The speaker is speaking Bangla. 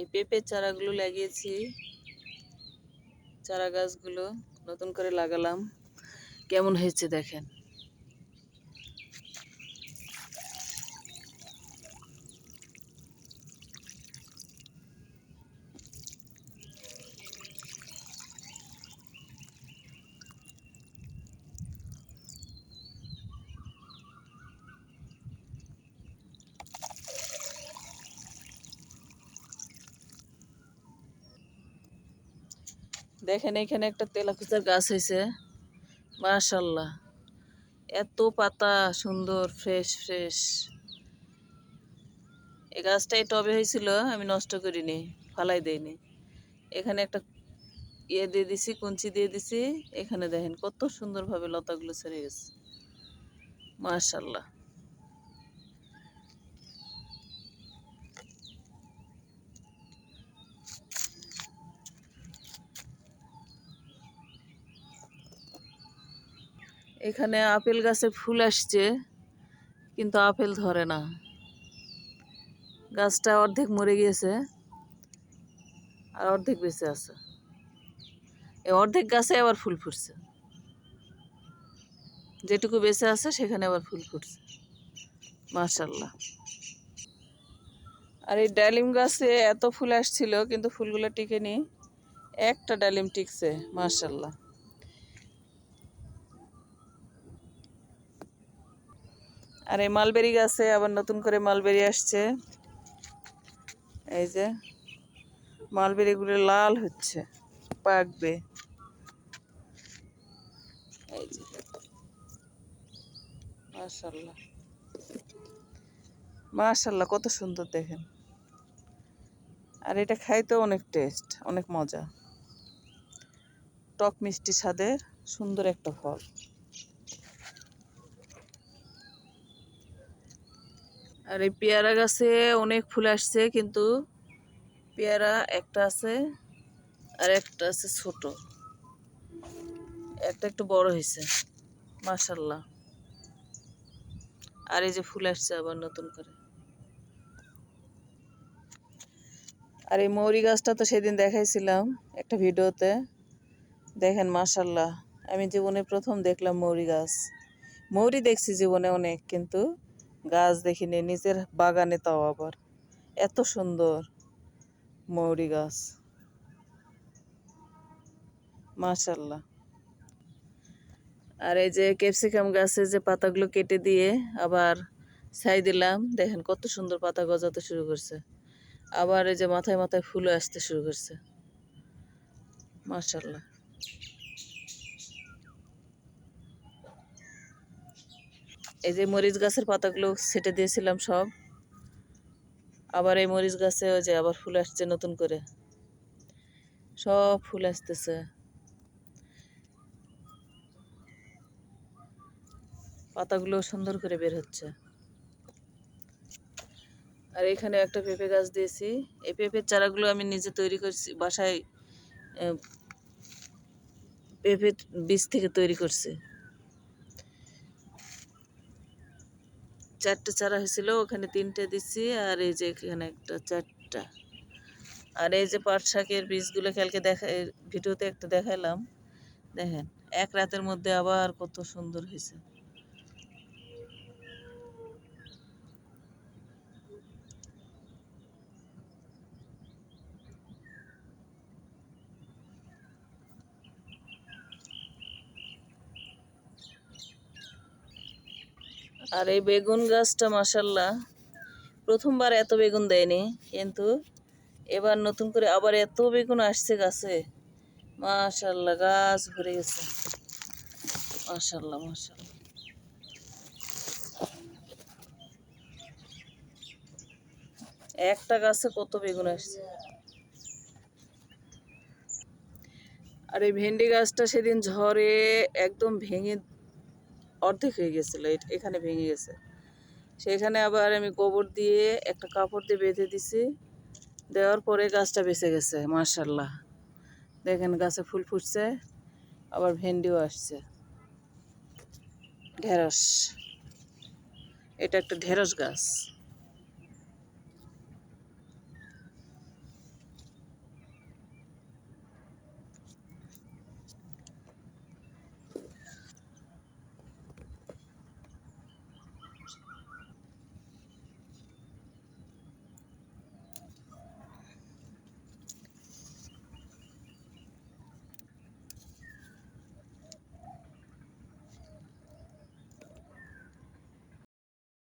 এই পেঁপে চারাগুলো লাগিয়েছি। চারা গাছগুলো নতুন করে লাগালাম। কেমন হয়েছে দেখেন। দেখেন, এখানে একটা তেলাকুচার গাছ হয়েছে মাশাল্লাহ এত পাতা, সুন্দর ফ্রেশ ফ্রেশ এই গাছটাই টবে হয়েছিল আমি নষ্ট করিনি, ফালাই দেইনি। এখানে একটা ইয়ে দিয়ে দিছি, কুঞ্চি দিয়ে দিছি। এখানে দেখেন কত সুন্দরভাবে লতাগুলো ছেড়ে গেছে। মাশাল্লাহ এখানে আপেল গাছে ফুল আসছে, কিন্তু আপেল ধরে না। গাছটা অর্ধেক মরে গিয়েছে আর অর্ধেক বেঁচে আছে। এই অর্ধেক গাছে আবার ফুল ফুটছে। যেটুকু বেঁচে আছে, সেখানে আবার ফুল ফুটছে। মার্শাল্লাহ আর এই ডালিম গাছে এত ফুল আসছিল, কিন্তু ফুলগুলো টিকেনি। একটা ডালিম টিকছে মার্শাল্লাহ আর এই মালবেরি গাছে আবার নতুন করে মালবেরি আসছে। এই যে মালবেরিগুলো লাল হচ্ছে, পাকবে। মাশাল্লাহ কত সুন্দর দেখেন। আর এটা খাইতেও অনেক টেস্ট অনেক মজা। টক মিষ্টি স্বাদের সুন্দর একটা ফল। আর এই পেয়ারা গাছে অনেক ফুল আসছে, কিন্তু পেয়ারা একটা আছে আর একটা আছে ছোট। একটা একটু বড় হয়েছে মাশাল্লাহ আর এই যে ফুল আসছে আবার নতুন করে। আর এই মৌরি গাছটা তো সেদিন দেখাইছিলাম একটা ভিডিওতে। দেখেন মাশাল্লাহ আমি জীবনে প্রথম দেখলাম মৌরি গাছ। মৌরি দেখছি জীবনে অনেক, কিন্তু গাছ দেখিনি, নিজের বাগানে তাও আবার। এত সুন্দর মৌরি গাছ। মাশাল্লাহ। আর এই যে ক্যাপসিকাম গাছে যে পাতাগুলো কেটে দিয়ে আবার ছাই দিলাম, দেখেন কত সুন্দর পাতা গজাতে শুরু করছে। আবার এই যে মাথায় মাথায় ফুলও আসতে শুরু করছে। মাশাল্লাহ। এই যে মরিচ গাছের পাতাগুলো ছেটে দিয়েছিলাম সব। আবার এই মরিচ গাছে ওই যে আবার ফুল আসছে নতুন করে। সব ফুল আসতেছে। পাতাগুলো সুন্দর করে বের হচ্ছে। আর এখানে একটা পেঁপে গাছ দিয়েছি। এই পেঁপের চারাগুলো আমি নিজে তৈরি করছি বাসায় আহ, পেঁপে বীজ থেকে তৈরি করছি। চারটে চারা হয়েছিল, ওখানে তিনটে দিচ্ছি, আর এই যে এখানে একটা চারটা। আর এই যে পাট শাকের বীজগুলো কালকে দেখা ভিডিওতে একটা দেখালাম। দেখেন, এক রাতের মধ্যে আবার কত সুন্দর হয়েছে। আর এই বেগুন গাছটা মাসাল্লাহ প্রথমবার এত বেগুন দেয়নি, কিন্তু এবার নতুন করে আবার এত বেগুন আসছে গাছে। মাশাল্লাহ, গাছ ভরে গেছে। মাশাল্লাহ মাশাল্লাহ। একটা গাছে কত বেগুন আসছে। আর এই ভেন্ডি গাছটা সেদিন ঝড়ে একদম ভেঙে অর্ধেক হয়ে গেছিল এখানে ভেঙে গেছে। সেখানে আবার আমি গোবর দিয়ে একটা কাপড় দিয়ে বেঁধে দিছি। দেওয়ার পরে গাছটা বেঁচে গেছে মার্শাল্লাহ দেখেন গাছে ফুল ফুটছে, আবার ভেন্ডিও আসছে। ঢেঁড়স, এটা একটা ঢেঁড়স গাছ।